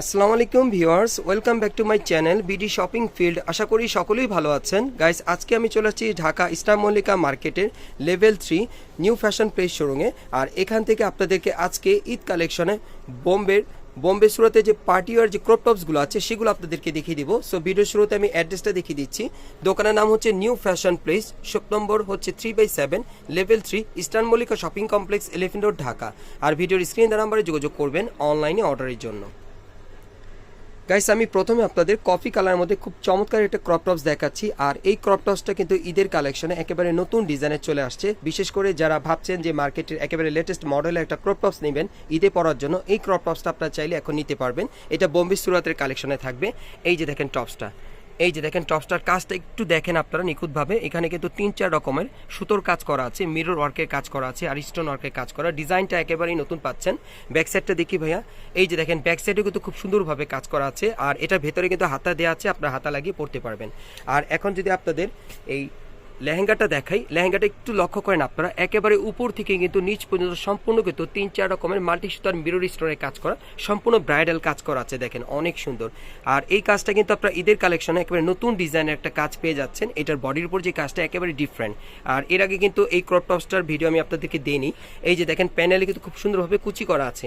আসসালামু আলাইকুম viewers, welcome back to my channel BD shopping field. আশা করি সকলেই ভালো আছেন। গাইস, আজকে আমি চলে আসছি ঢাকা ইস্টার মল্লিকা মার্কেটের level three new fashion place শোরুমে। আর এখান থেকে আপনাদেরকে আজকে ঈদ কালেকশনে বোম্বের, বোম্বে শুরুতে যে পার্টি যে ক্রপ টপসগুলো আছে, সেগুলো আপনাদেরকে দেখিয়ে দিব। সো ভিডিও শুরুতে আমি অ্যাড্রেসটা দেখিয়ে দিচ্ছি। দোকানের নাম হচ্ছে new fashion place, shop number হচ্ছে three by seven level three Eastern Mallika shopping complex elephant road Dhaka. আর ভিডিওর স্ক্রিন নাম্বারে যোগাযোগ করবেন অনলাইনে অর্ডারের জন্য। গাইস আমি প্রথমে আপনাদের কফি কালার মধ্যে খুব চমৎকার একটা ক্রপ টপস দেখাচ্ছি। আর এই ক্রপ টপসটা কিন্তু ঈদের কালেকশনে একেবারে নতুন ডিজাইনে চলে আসছে। বিশেষ করে যারা ভাবছেন যে মার্কেটের একেবারে লেটেস্ট মডেলের একটা ক্রপ টপস নেবেন, ঈদে পরার জন্য এই ক্রপ টপসটা আপনারা চাইলে এখন নিতে পারবেন। এটা বোম্বে সুরাতের কালেকশনে থাকবে। এই যে দেখেন টপসটা এই যে দেখেন টপস্টার কাজটা একটু দেখেন আপনারা নিখুঁতভাবে। এখানে কিন্তু তিন, চার রকমের সুতোর কাজ করা আছে মিরর ওয়ার্কের কাজ করা আছে, আর স্টোন ওয়ার্কের কাজ করা। ডিজাইনটা একেবারেই নতুন পাচ্ছেন। ব্যাক সাইডটা দেখি ভাইয়া। এই যে দেখেন ব্যাক সাইডে কিন্তু খুব সুন্দরভাবে কাজ করা আছে, আর এটা ভেতরে কিন্তু হাতা দেওয়া আছে, আপনার হাতা লাগিয়ে পড়তে পারবেন। আর এখন যদি আপনাদের এই লেহেঙ্গাটা দেখাই। লেহেঙ্গাটা একটু লক্ষ্য করেন আপনারা। একেবারে উপর থেকে কিন্তু নিচ পর্যন্ত সম্পূর্ণ কিন্তু তিন, চার রকমের মাল্টি সুতার মিরর স্টোনের কাজ করা, সম্পূর্ণ ব্রাইডাল কাজ করা আছে দেখেন, অনেক সুন্দর। আর এই কাজটা কিন্তু আপনারা ঈদের কালেকশনে একেবারে নতুন ডিজাইনের একটা কাজ পেয়ে যাচ্ছেন। এটার বডির উপর যে কাজটা একেবারে ডিফারেন্ট আর এর আগে কিন্তু এই ক্রপ টপসটার ভিডিও আমি আপনাদেরকে দেইনি। এই যে দেখেন প্যানেলে কিন্তু খুব সুন্দরভাবে কুচি করা আছে।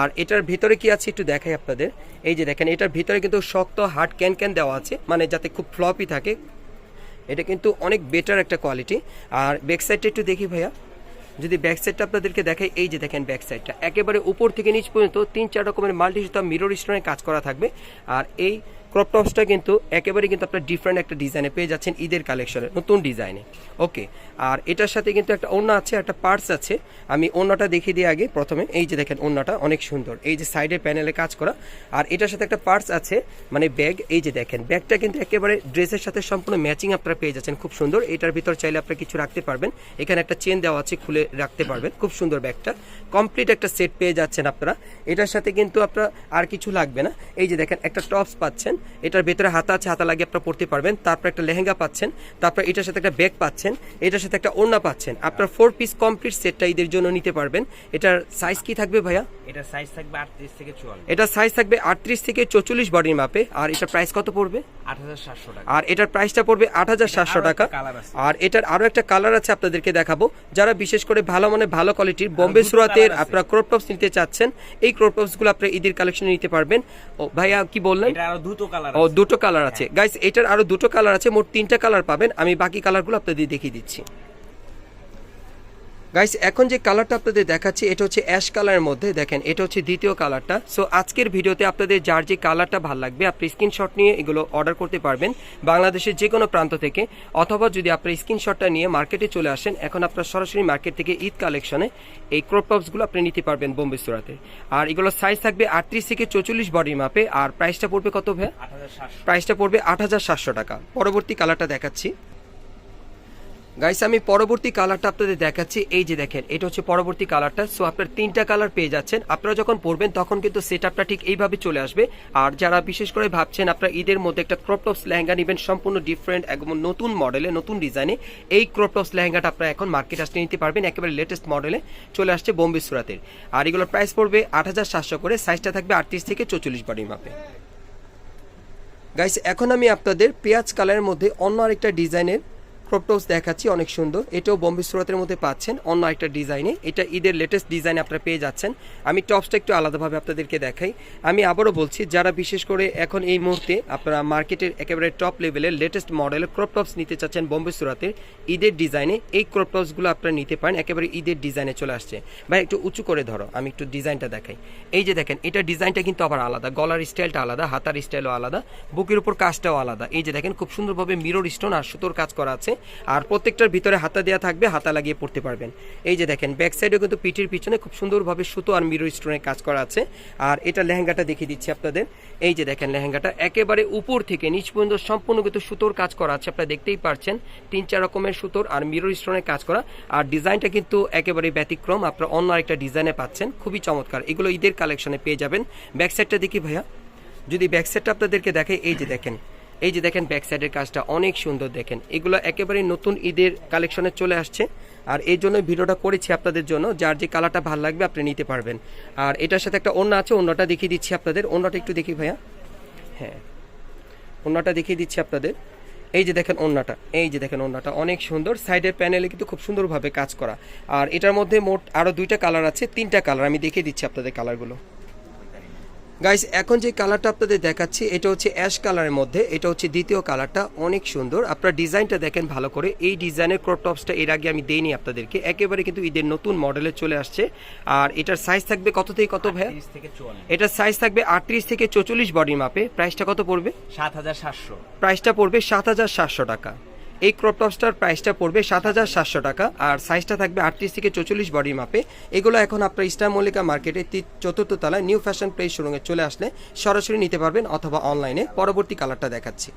আর এটার ভিতরে কি আছে একটু দেখাই আপনাদের। এই যে দেখেন, এটার ভিতরে কিন্তু শক্ত হার্ড ক্যান ক্যান দেওয়া আছে মানে যাতে খুব ফ্লপি থাকে। এটা কিন্তু অনেক বেটার একটা কোয়ালিটি আর ব্যাকসাইডটা একটু দেখি ভাইয়া। যদি ব্যাক সাইডটা আপনাদেরকে দেখাই, এই যে দেখেন ব্যাক সাইডটা একেবারে উপর থেকে নিচ পর্যন্ত তিন চার রকমের মাল্টি সুতা মিরর স্টোনের কাজ করা থাকবে। আর এই ক্রপ টপসটা কিন্তু একেবারে কিন্তু আপনার ডিফারেন্ট একটা ডিজাইনে পেয়ে যাচ্ছেন ঈদের কালেকশনে নতুন ডিজাইনে ওকে আর এটার সাথে কিন্তু একটা ওড়না আছে, একটা পার্টস আছে। আমি ওড়নাটা দেখিয়ে দিই আগে প্রথমে। এই যে দেখেন ওড়নাটা অনেক সুন্দর। এই যে সাইডে প্যানেলে কাজ করা। আর এটার সাথে একটা পার্টস আছে মানে ব্যাগ এই যে দেখেন ব্যাগটা কিন্তু একেবারে ড্রেসের সাথে সম্পূর্ণ ম্যাচিং আপনারা পেয়ে যাচ্ছেন, খুব সুন্দর। এটার ভিতর চাইলে আপনারা কিছু রাখতে পারবেন। এখানে একটা চেন দেওয়া আছে, খুলে রাখতে পারবেন। খুব সুন্দর ব্যাগটা কমপ্লিট একটা সেট পেয়ে যাচ্ছেন আপনারা। এটার সাথে কিন্তু আপনারা আর কিছু লাগবে না। এই যে দেখেন, একটা টপস পাচ্ছেন। এটার ভেতরে হাতা আছে হাতা লাগিয়ে আপনারা পড়তে পারবেন। তারপর একটা লেহেঙ্গা পাচ্ছেন তারপর এটার সাথে একটা ব্যাগ পাচ্ছেন এটার সাথে একটা ওড়না পাচ্ছেন। আপনার ফোর পিস কমপ্লিট সেটটা ঈদের জন্য নিতে পারবেন। এটার সাইজ কি থাকবে ভাইয়া? এটা সাইজ থাকবে আটত্রিশ থেকে চুয়াল্লিশ। এটা সাইজ থাকবে আটত্রিশ থেকে চৌচল্লিশ বডির মাপে। আর এটা প্রাইস কত পড়বে? টাকা। আর এটার প্রাইসটা পড়বে আট হাজার সাতশো আরও টাকা। একটা আর এটার আরও একটা কালার আছে আপনাদেরকে দেখাবো। যারা বিশেষ করে ভালো মানে ভালো কোয়ালিটির বোম্বে সুরাতের আপনারা ক্রপ টপস নিতে চাচ্ছেন এই ক্রপ টপসগুলো আপনারা ঈদের কালেকশনে নিতে পারবেন। ও ভাইয়া কি বললেন? এটা আরও দুটো কালার ও দুটো কালার আছে। গাইস এটার আরও দুটো কালার আছে। মোট তিনটা কালার পাবেন। আমি বাকি কালারগুলো আপনাদের দেখিয়ে দিচ্ছি। গাইস এখন যে কালারটা আপনাদের দেখাচ্ছি এটা হচ্ছে অ্যাশ কালারের মধ্যে। দেখেন এটা হচ্ছে দ্বিতীয় কালারটা সো আজকের ভিডিওতে আপনাদের যার যে কালারটা ভালো লাগবে আপনি স্ক্রিনশট নিয়ে এগুলো অর্ডার করতে পারবেন বাংলাদেশের যে কোনো প্রান্ত থেকে। অথবা যদি আপনি স্ক্রিনশটটা নিয়ে মার্কেটে চলে আসেন এখন আপনার সরাসরি মার্কেট থেকে ঈদ কালেকশনে এই ক্রপ টপসগুলো আপনি নিতে পারবেন বোম্বে সুরাতে আর এগুলো সাইজ থাকবে আটত্রিশ থেকে চৌচল্লিশ বডির মাপে আর প্রাইসটা পড়বে কত ভাই প্রাইসটা পড়বে আট হাজার সাতশো টাকা। পরবর্তী কালারটা দেখাচ্ছি। গাইস আমি পরবর্তী কালারটা আপনাদের দেখাচ্ছি। এই যে দেখেন, এটা হচ্ছে পরবর্তী কালারটা সো আপনার তিনটা কালার পেয়ে যাচ্ছেন। আপনারা যখন পরবেন, তখন কিন্তু সেট ঠিক এইভাবে চলে আসবে। আর যারা বিশেষ করে ভাবছেন, আপনারা ঈদের মধ্যে একটা ক্রপ টপস লেহেঙ্গা নেবেন, সম্পূর্ণ ডিফারেন্ট একদম নতুন মডেলে নতুন ডিজাইনে এই ক্রপ টপস লেহেঙ্গাটা আপনারা এখন মার্কেট আসতে নিতে পারবেন, একেবারে লেটেস্ট মডেলে চলে আসছে বোম্বে সুরাতের আর এগুলোর প্রাইস পড়বে আট হাজার সাতশো করে সাইজটা থাকবে আটত্রিশ থেকে চৌচল্লিশ বডির মাপে গাইস এখন আমি আপনাদের পেঁয়াজ কালারের মধ্যে অন্য আরেকটা ডিজাইনের ক্রপটপস দেখাচ্ছি, অনেক সুন্দর। এটাও বোম্বে সুরাতের মধ্যে পাচ্ছেন। অন্য একটা ডিজাইনে এটা ঈদের লেটেস্ট ডিজাইন আপনারা পেয়ে যাচ্ছেন। আমি টপসটা একটু আলাদাভাবে আপনাদেরকে দেখাই। আমি আবারও বলছি, যারা বিশেষ করে এখন এই মুহূর্তে আপনারা মার্কেটের একেবারে টপ লেভেলের লেটেস্ট মডেলের ক্রপটপস নিতে চাচ্ছেন বোম্বে সুরাতের, ঈদের ডিজাইনে এই ক্রপটপসগুলো আপনারা নিতে পারেন। একেবারে ঈদের ডিজাইনে চলে আসছে। ভাই, একটু উঁচু করে ধরো। আমি একটু ডিজাইনটা দেখাই। এই যে দেখেন, এটা ডিজাইনটা কিন্তু আবার আলাদা। গলার স্টাইলটা আলাদা, হাতার স্টাইলও আলাদা, বুকের উপর কাজটাও আলাদা। এই যে দেখেন, খুব সুন্দরভাবে মিরর স্টোন আর সুতোর কাজ করা আছে। আর প্রত্যেকটার ভিতরে হাতা দেওয়া থাকবে, হাতা লাগিয়ে পড়তে পারবেন। এই যে দেখেন ব্যাক সাইডে কিন্তু পিঠের পিছনে খুব সুন্দরভাবে সুতো আর মিরর স্টোনের কাজ করা আছে। আর এটা লেহেঙ্গাটা দেখিয়ে দিচ্ছি আপনাদের। এই যে দেখেন লেহেঙ্গাটা, একেবারে উপর থেকে নিচ পর্যন্ত সম্পূর্ণ কিন্তু সুতোর কাজ করা আছে, আপনারা দেখতেই পারছেন। তিন চার রকমের সুতোর আর মিরর স্টোনের কাজ করা। আর ডিজাইনটা কিন্তু একেবারে ব্যতিক্রম, আপনারা অন্য আরেকটা ডিজাইনে পাচ্ছেন। খুবই চমৎকার। এগুলো ঈদের কালেকশনে পেয়ে যাবেন। ব্যাক সাইডটা দেখি ভাইয়া। যদি ব্যাক সাইডটা আপনাদেরকে দেখে এই যে দেখেন এই যে দেখেন ব্যাক সাইডের কাজটা অনেক সুন্দর দেখেন। এগুলো একেবারে নতুন ঈদের কালেকশনে চলে আসছে। আর এই জন্য ভিডিওটা করেছি আপনাদের জন্য। যার যে কালারটা ভালো লাগবে আপনি নিতে পারবেন। আর এটার সাথে একটা অন্য আছে অন্যটা দেখিয়ে দিচ্ছি আপনাদের। অন্যটা একটু দেখি ভাইয়া। হ্যাঁ। ওন্নাটা দেখিয়ে দিচ্ছি আপনাদের। এই যে দেখেন ওন্নাটা এই যে দেখেন ওন্নাটা অনেক সুন্দর। সাইডের প্যানেলে কিন্তু খুব সুন্দরভাবে কাজ করা। আর এটার মধ্যে মোট আরও দুইটা কালার আছে, তিনটা কালার আমি দেখিয়ে দিচ্ছি আপনাদের কালারগুলো গাইস এখন যে কালারটা আপনাদের দেখাচ্ছি এটা হচ্ছে অ্যাশ কালারের মধ্যে এটা হচ্ছে দ্বিতীয় কালারটা অনেক সুন্দর। আপনার ডিজাইনটা দেখেন ভালো করে। এই ডিজাইনের ক্রপ টপসটা এর আগে আমি দেইনি আপনাদেরকে। একেবারে কিন্তু ঈদের নতুন মডেলে চলে আসছে। আর এটার সাইজ থাকবে কত থেকে কত চুয়াল্লিশ। এটার সাইজ থাকবে আটত্রিশ থেকে চৌচল্লিশ বডি মাপে প্রাইসটা কত পড়বে? সাত হাজার সাতশো। প্রাইসটা পড়বে সাত হাজার সাতশো টাকা। এই ক্রপ টপসটার প্রাইসটা পড়বে সাত হাজার সাতশো টাকা আর সাইজটা থাকবে আটত্রিশ থেকে চৌচল্লিশ বডি মাপে। এগুলো এখন আপনার ইস্টার মল্লিকা মার্কেটে চতুর্থ তলায় নিউ ফ্যাশন প্লেস শোরুমে চলে আসলে সরাসরি নিতে পারবেন অথবা অনলাইনে পরবর্তী কালারটা দেখাচ্ছি।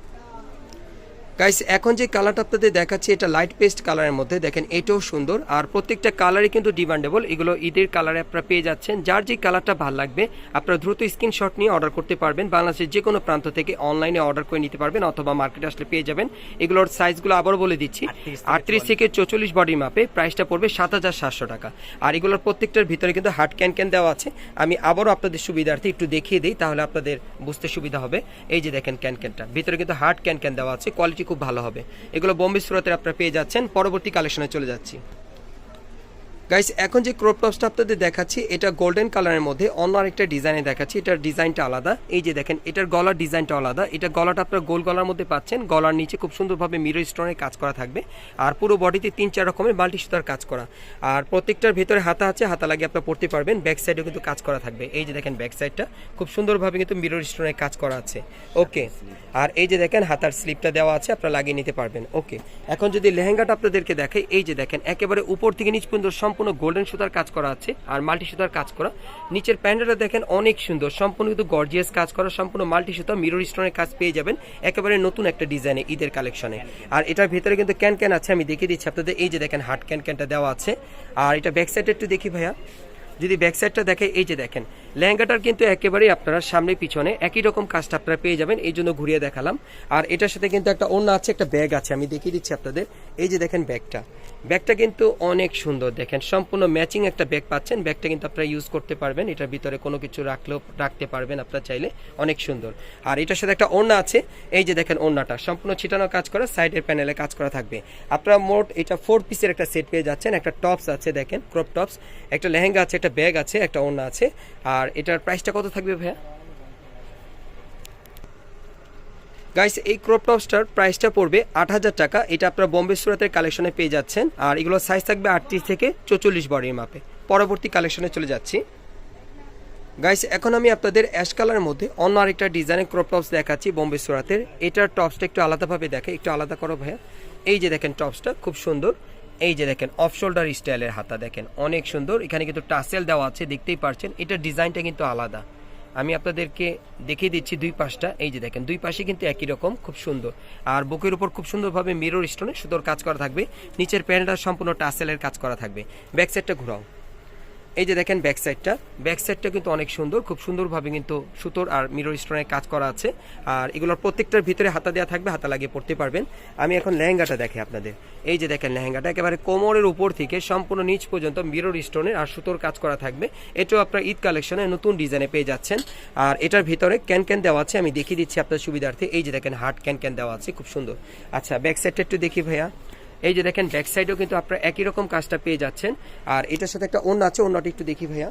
গাইস এখন যে কালারটা আপনাদের দেখাচ্ছি এটা লাইট পেস্ট কালারের মধ্যে। দেখেন এটাও সুন্দর। আর প্রত্যেকটা কালারই কিন্তু ডিমান্ডেবল এগুলো ঈদের কালারে আপনারা পেয়ে যাচ্ছেন। যার যে কালারটা ভালো লাগবে আপনারা দ্রুত স্ক্রিনশট নিয়ে অর্ডার করতে পারবেন। বাংলাদেশের যে কোনো প্রান্ত থেকে অনলাইনে অর্ডার করে নিতে পারবেন অথবা মার্কেটে আসলে পেয়ে যাবেন। এগুলোর সাইজগুলো আবারও বলে দিচ্ছি। আটত্রিশ থেকে চৌচল্লিশ বডি মাপে প্রাইসটা পড়বে সাত হাজার সাতশো টাকা। আর এগুলোর প্রত্যেকটার ভিতরে কিন্তু হার্ড ক্যান ক্যান দেওয়া আছে। আমি আবারও আপনাদের সুবিধার্থে একটু দেখিয়ে দিই তাহলে আপনাদের বুঝতে সুবিধা হবে। এই যে দেখেন ক্যান ক্যানটা ভিতরে কিন্তু হার্ড ক্যান ক্যান দেওয়া আছে। কোয়ালিটি খুব ভালো হবে। এগুলো বোম্বে সুরতের আপনারা পেয়ে যাচ্ছেন। পরবর্তী কালেকশনে চলে যাচ্ছি। গাইস এখন যে ক্রপ টপসটা আপনাদের দেখাচ্ছি, এটা গোল্ডেন কালারের মধ্যে অন্য আরেকটা ডিজাইনে দেখাচ্ছি। এটার ডিজাইনটা আলাদা। এই যে দেখেন, এটার গলার ডিজাইনটা আলাদা। এটা গলাটা আপনার গোল গলার মধ্যে পাচ্ছেন। গলার নিচে খুব সুন্দরভাবে মিরর স্টোনের কাজ করা থাকবে। আর পুরো বডিতে তিন চার রকমের মাল্টি সুতার কাজ করা। আর প্রত্যেকটার ভেতরে হাতা আছে, হাতা লাগিয়ে আপনার পড়তে পারবেন। ব্যাক সাইডেও কিন্তু কাজ করা থাকবে। এই যে দেখেন ব্যাক সাইডটা খুব সুন্দরভাবে কিন্তু মিরর স্টোনের কাজ করা আছে। ওকে আর এই যে দেখেন, হাতার স্লিপটা দেওয়া আছে, আপনারা লাগিয়ে নিতে পারবেন। ওকে এখন যদি লেহেঙ্গাটা আপনাদেরকে দেখাই, এই যে দেখেন, একেবারে উপর থেকে নিচ পর্যন্ত সম্পূর্ণ গোল্ডেন সুতার কাজ করা আছে আর মাল্টি সুতার কাজ করা। নিচের প্যান্টটা দেখেন অনেক সুন্দর, সম্পূর্ণ কিন্তু গর্জিয়াস কাজ করা, সম্পূর্ণ মাল্টি সুতা মিরর স্টোনের কাজ পেয়ে যাবেন একেবারে নতুন একটা ডিজাইনে ঈদের কালেকশনে আর এটার ভিতরে কিন্তু ক্যান ক্যান আছে, আমি দেখিয়ে দিচ্ছি আপনাদের, এই যে দেখেন হার্ড ক্যান ক্যানটা দেওয়া আছে। আর এটা ব্যাক সাইডে একটু দেখি ভাইয়া। যদি ব্যাক সাইডটা দেখে, এই যে দেখেন, লেহেঙ্গাটার কিন্তু একেবারেই আপনারা সামনে পিছনে একই রকম কাজটা আপনারা পেয়ে যাবেন, এই জন্য ঘুরিয়ে দেখালাম। আর এটার সাথে কিন্তু একটা অন্য আছে, একটা ব্যাগ আছে, আমি দেখিয়ে দিচ্ছি আপনাদের। এই যে দেখেন ব্যাগটা ব্যাগটা কিন্তু অনেক সুন্দর দেখেন, সম্পূর্ণ ম্যাচিং একটা ব্যাগ পাচ্ছেন, ব্যাগটা কিন্তু আপনারা ইউজ করতে পারবেন, এটার ভিতরে কোনো কিছু রাখলেও, রাখতে পারবেন আপনারা চাইলে, অনেক সুন্দর। আর এটার সাথে একটা ওড়না আছে, এই যে দেখেন ওড়নাটা, সম্পূর্ণ ছিটানো কাজ করা, সাইডের প্যানেলে কাজ করা থাকবে। আপনারা মোট এটা ফোর পিসের একটা সেট পেয়ে যাচ্ছেন, একটা টপস আছে দেখেন ক্রপ টপস একটা লেহেঙ্গা আছে, একটা ব্যাগ আছে, একটা ওড়না আছে, আর এটার প্রাইসটা কত থাকবে ভাইয়া? গাইস এই ক্রপ টপসটার প্রাইসটা পড়বে আট হাজার টাকা। এটা আপনারা বোম্বে সুরাতের কালেকশনে পেয়ে যাচ্ছেন। আর এগুলো সাইজ থাকবে আটত্রিশ থেকে চৌচল্লিশ বডির মাপে। পরবর্তী কালেকশনে চলে যাচ্ছি। গাইস এখন আমি আপনাদের অ্যাশ কালারের মধ্যে অন্য আরেকটা ডিজাইনের ক্রপ টপস দেখাচ্ছি বোম্বে সুরাতের এটার টপসটা একটু আলাদাভাবে দেখে, একটু আলাদা করো ভাইয়া। এই যে দেখেন টপসটা খুব সুন্দর। এই যে দেখেন অফ শোল্ডার স্টাইলের হাতা দেখেন, অনেক সুন্দর। এখানে কিন্তু টাসেল দেওয়া আছে, দেখতেই পারছেন। এটার ডিজাইনটা কিন্তু আলাদা। আমি আপনাদেরকে দেখিয়ে দিচ্ছি দুই পাশটা। এই যে দেখেন, দুই পাশে কিন্তু একই রকম, খুব সুন্দর। আর বুকের উপর খুব সুন্দরভাবে মিরর স্টোনে সুন্দর কাজ করা থাকবে। নিচের প্যান্টটা সম্পূর্ণ টাসেলের কাজ করা থাকবে। ব্যাক সাইডটা ঘোরাও। এই যে দেখেন ব্যাক সাইডটা ব্যাক সাইডটা কিন্তু অনেক সুন্দর, খুব সুন্দরভাবে কিন্তু সুতোর আর মিরর স্টোনের কাজ করা আছে। আর এগুলোর প্রত্যেকটার ভিতরে হাতা দেওয়া থাকবে, হাতা লাগিয়ে পড়তে পারবেন। আমি এখন লেহেঙ্গাটা দেখি আপনাদের। এই যে দেখেন লেহেঙ্গাটা, একেবারে কোমরের উপর থেকে সম্পূর্ণ নিচ পর্যন্ত মিরর স্টোনের আর সুতোর কাজ করা থাকবে। এটাও আপনার ঈদ কালেকশনে নতুন ডিজাইনে পেয়ে যাচ্ছেন। আর এটার ভিতরে ক্যান ক্যান দেওয়া আছে, আমি দেখিয়ে দিচ্ছি আপনার সুবিধার্থে। এই যে দেখেন হার্ড ক্যান ক্যান দেওয়া আছে, খুব সুন্দর। আচ্ছা ব্যাক সাইডটা একটু দেখি ভাইয়া। এই যে দেখেন ব্যাক সাইডেও কিন্তু আপনারা একই রকম কাজটা পেয়ে যাচ্ছেন। আর এটার সাথে একটা অন্য আছে অন্যটা একটু দেখি ভাইয়া।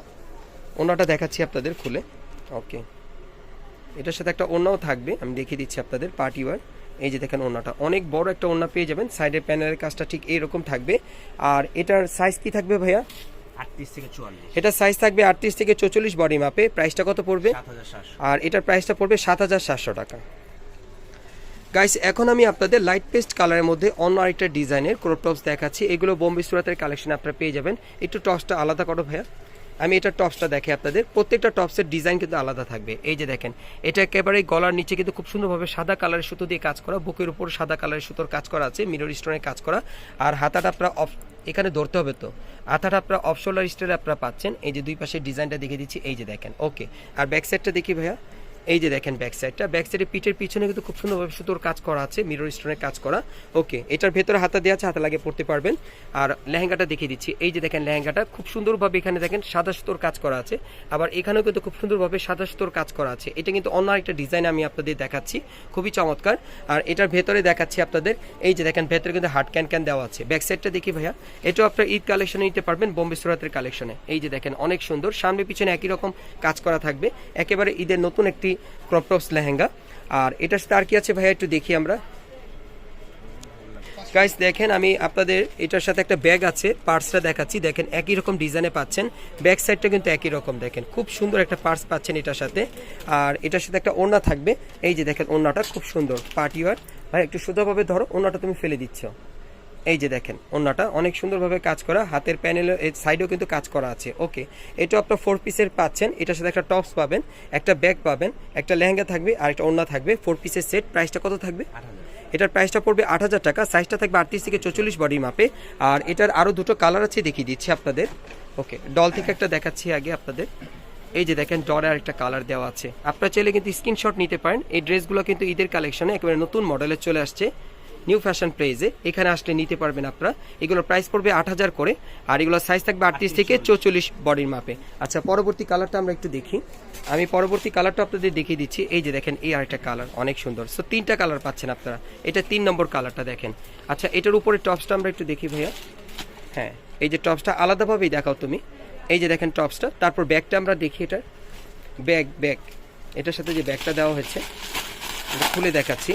অন্যটা দেখাচ্ছি আপনাদের খুলে। ওকে এটার সাথে একটা অন্যও থাকবে আমি দেখিয়ে দিচ্ছি আপনাদের পার্টি ওয়ার এই যে দেখেন অন্যটা। অনেক বড় একটা অন্য পেয়ে যাবেন সাইডের প্যানেলের কাজটা ঠিক এইরকম থাকবে। আর এটার সাইজ কি থাকবে ভাইয়া? এটা সাইজ থাকবে আটত্রিশ থেকে চৌচল্লিশ বডি মাপে প্রাইসটা কত পড়বে? আর এটার প্রাইসটা পড়বে সাত হাজার সাতশো টাকা। গাইস এখন আমি আপনাদের লাইট পেস্ট কালারের মধ্যে অন্য আরেকটা ডিজাইনের ক্রপ টপস দেখাচ্ছি। এগুলো বোম্বে সুরাতের কালেকশন আপনারা পেয়ে যাবেন। একটু টপসটা আলাদা করো ভাইয়া। আমি এটা টপসটা দেখে আপনাদের। প্রত্যেকটা টপসের ডিজাইন কিন্তু আলাদা থাকবে। এই যে দেখেন, এটা একেবারে গলার নিচে কিন্তু খুব সুন্দরভাবে সাদা কালারের সুতো দিয়ে কাজ করা, বুকের উপর সাদা কালারের সুতোর কাজ করা আছে মিরর স্টোনের কাজ করা। আর হাতাটা আপনারা অফ এখানে ধরতে হবে তো। হাতাটা আপনারা অফ শোল্ডার স্টোরে আপনারা পাচ্ছেন। এই যে দুই পাশের ডিজাইনটা দেখে দিচ্ছি। এই যে দেখেন ওকে আর ব্যাক সাইডটা দেখি ভাইয়া। এই যে দেখেন ব্যাক সাইডটা ব্যাক সাইডে পিঠের পিছনে কিন্তু খুব সুন্দরভাবে সুতোর কাজ করা আছে মিরর স্টোনের কাজ করা। ওকে এটার ভেতরে হাতা দেওয়া আছে, হাতে লাগিয়ে পড়তে পারবেন। আর লেহেঙ্গাটা দেখিয়ে দিচ্ছি। এই যে দেখেন লেহেঙ্গাটা, খুব সুন্দরভাবে এখানে দেখেন সাদা সুতোর কাজ করা আছে। আবার এখানেও কিন্তু খুব সুন্দরভাবে সাদা সুতোর কাজ করা আছে। এটা কিন্তু অন্য একটা ডিজাইন আমি আপনাদের দেখাচ্ছি। খুবই চমৎকার। আর এটার ভেতরে দেখাচ্ছি আপনাদের, এই যে দেখেন ভেতরে কিন্তু হার্ড ক্যান ক্যান দেওয়া আছে। ব্যাক সাইডটা দেখি ভাইয়া। এটাও আপনার ঈদ কালেকশনে নিতে পারবেন, বোম্বে সুরাতের কালেকশনে এই যে দেখেন অনেক সুন্দর। সামনে পিছনে একই রকম কাজ করা থাকবে। একেবারে ঈদের নতুন একটি ক্রপ টপস লেহেঙ্গা আর এটার সাথে আর কি আছে ভাইয়া একটু দেখি আমরা। গাইস দেখেন আমি আপনাদের এটার সাথে একটা ব্যাগ আছে পার্সটা দেখাচ্ছি। দেখেন একই রকম ডিজাইনে পাচ্ছেন। ব্যাক সাইডটা কিন্তু একই রকম, দেখেন। খুব সুন্দর একটা পার্স পাচ্ছেন এটার সাথে। আর এটার সাথে একটা ওড়না থাকবে। এই যে দেখেন ওড়নাটা, খুব সুন্দর। পার্টি ওয়ার ভাই একটু সোজাভাবে ধরো, ওড়নাটা তুমি ফেলে দিচ্ছ। এই যে দেখেন ওড়নাটা অনেক সুন্দরভাবে কাজ করা হাতের প্যানেলের সাইডেও কিন্তু কাজ করা আছে ওকে এটা আপনার ফোর পিসের পাচ্ছেন এটার সাথে একটা টপস পাবেন একটা ব্যাগ পাবেন একটা লেহেঙ্গা থাকবে আর একটা ওড়না থাকবে ফোর পিসের সেট প্রাইসটা কত থাকবে? এটার প্রাইসটা পড়বে আট হাজার টাকা সাইজটা থাকবে আটত্রিশ থেকে চল্লিশ বডি মাপে আর এটার আরও দুটো কালার আছে দেখিয়ে দিচ্ছি আপনাদের ওকে ডল থেকে একটা দেখাচ্ছি আগে আপনাদের। এই যে দেখেন ডরে আরেকটা কালার দেওয়া আছে। আপনারা চাইলে কিন্তু স্ক্রিনশট নিতে পারেন এই ড্রেসগুলো কিন্তু ঈদের কালেকশনে একেবারে নতুন মডেলের চলে আসছে। নিউ ফ্যাশন প্রাইজে এখানে আসলে নিতে পারবেন আপনারা। এগুলোর প্রাইস পড়বে আট হাজার করে আর এগুলোর সাইজ থাকবে আটত্রিশ থেকে চৌচল্লিশ বডির মাপে। আচ্ছা পরবর্তী কালারটা আমরা একটু দেখি। আমি পরবর্তী কালারটা আপনাদের দেখিয়ে দিচ্ছি। এই যে দেখেন এই আরেকটা কালার অনেক সুন্দর। সো তিনটা কালার পাচ্ছেন আপনারা। এটা তিন নম্বর কালারটা দেখেন। আচ্ছা এটার উপরে টপসটা আমরা একটু দেখি ভাইয়া। হ্যাঁ এই যে টপসটা আলাদাভাবেই দেখাও তুমি। এই যে দেখেন টপসটা তারপর ব্যাগটা আমরা দেখি এটা ব্যাগ ব্যাগ এটার সাথে যে ব্যাগটা দেওয়া হয়েছে খুলে দেখাচ্ছি।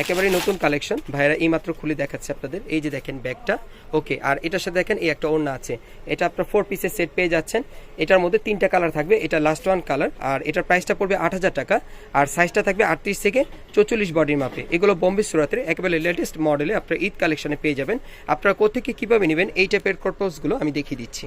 একেবারে নতুন কালেকশন। ভাইরা এইমাত্র খুলে দেখাচ্ছে আপনাদের। এই যে দেখেন ব্যাগটা, ওকে, আর এটার সাথে দেখেন এই একটা ওড়না আছে। এটা আপনার ফোর পিসের সেট পেয়ে যাচ্ছেন। এটার মধ্যে তিনটা কালার থাকবে। এটা লাস্ট ওয়ান কালার আর এটার প্রাইসটা পড়বে আট হাজার টাকা। আর সাইজটা থাকবে আটত্রিশ থেকে চৌচল্লিশ বডির মাপে এগুলো বোম্বে সুরাতের একেবারে লেটেস্ট মডেলে আপনার ঈদ কালেকশনে পেয়ে যাবেন। আপনারা কোথেকে কীভাবে নেবেন, এই টাইপের কর্পসগুলো আমি দেখিয়ে দিচ্ছি।